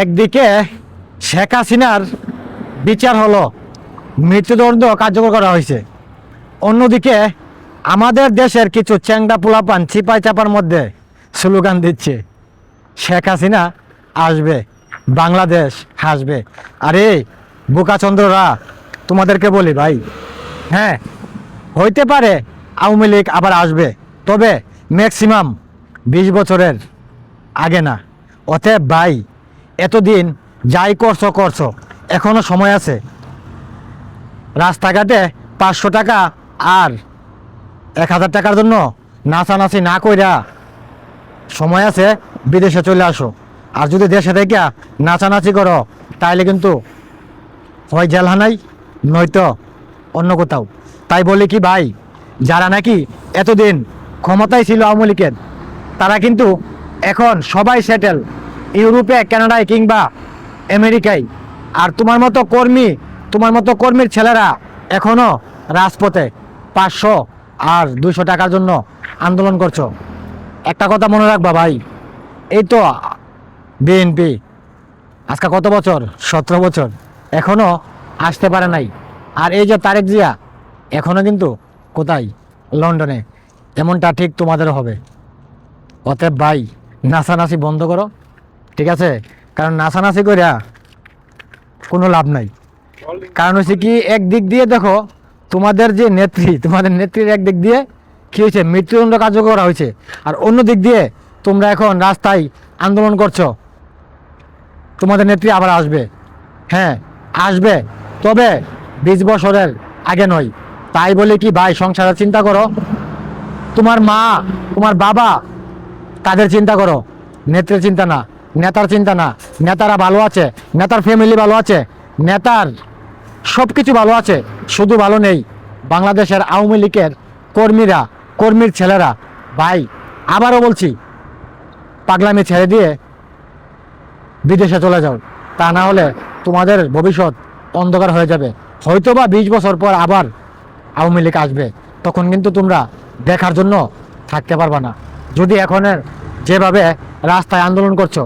একদিকে শেখ হাসিনার বিচার হলো মৃত্যুদণ্ড কার্যকর করা হয়েছে। অন্যদিকে আমাদের দেশের কিছু চ্যাংডা পোলাপান চিপাই চাপার মধ্যে স্লোগান দিচ্ছে, শেখ হাসিনা আসবে, বাংলাদেশ হাসবে। আরে, বোকাচন্দ্ররা, তোমাদেরকে বলি ভাই হ্যাঁ হইতে পারে আওয়ামী লীগ আবার আসবে, তবে ম্যাক্সিমাম বিশ বছরের আগে না। অতএব ভাই এতদিন যাই করছ করছ, এখনও সময় আছে। রাস্তাঘাটে পাঁচশো টাকা আর এক হাজার টাকার জন্য নাচানাচি না কইরা সময় আছে, বিদেশে চলে আসো। আর যদি দেশে থেকে নাচানাচি করো, তাইলে কিন্তু হয় জেলহানাই নয়তো অন্য কোথাও। তাই বলি কি ভাই, যারা নাকি এতদিন ক্ষমতায় ছিল আওয়ামী লীগের, তারা কিন্তু এখন সবাই সেটেল ইউরোপে, কানাডায় কিংবা আমেরিকায়। আর তোমার মতো কর্মী, তোমার মতো কর্মীর ছেলেরা এখনও রাজপথে পাঁচশো আর দুশো টাকার জন্য আন্দোলন করছ। একটা কথা মনে রাখবা ভাই, এই তো বিএনপি, আজকে কত বছর? সতেরো বছর। এখনও আসতে পারে নাই। আর এই যে তারেক জিয়া, এখনও কিন্তু কোথায়? লন্ডনে। এমনটা ঠিক তোমাদের হবে। অতএব ভাই, নাচানাচি বন্ধ করো। ঠিক আছে? কারণ নাচানাচি করিয়া কোনো লাভ নাই। কারণ হচ্ছে কি, একদিক দিয়ে দেখো, তোমাদের যে নেত্রী, তোমাদের নেত্রীর একদিক দিয়ে কি হয়েছে মৃত্যুদণ্ড কার্যকর করা হয়েছে আর অন্য দিক দিয়ে তোমরা এখন রাস্তায় আন্দোলন করছ। তোমাদের নেত্রী আবার আসবে। হ্যাঁ আসবে। তবে বিশ বছরের আগে নয়। তাই বলে কি, ভাই, সংসারের চিন্তা করো। তোমার মা, তোমার বাবা, তাদের চিন্তা করো। নেত্রের চিন্তা না। নেতার চিন্তা না। নেতারা ভালো আছে, নেতার ফ্যামিলি ভালো আছে, নেতার সব কিছু ভালো আছে, শুধু ভালো নেই। বাংলাদেশের আওয়ামী লীগের কর্মীরা, কর্মীর ছেলেরা, ভাই, আবারও বলছি, পাগলামি ছেড়ে দিয়ে বিদেশে চলে যাও। তা না হলে তোমাদের ভবিষ্যৎ অন্ধকার হয়ে যাবে। হয়তো বা বিশ বছর পর আবার আওয়ামী লীগ আসবে। তখন কিন্তু তোমরা দেখার জন্য থাকতে পারবা না। যদি এখনের যেভাবে রাস্তায় আন্দোলন করছ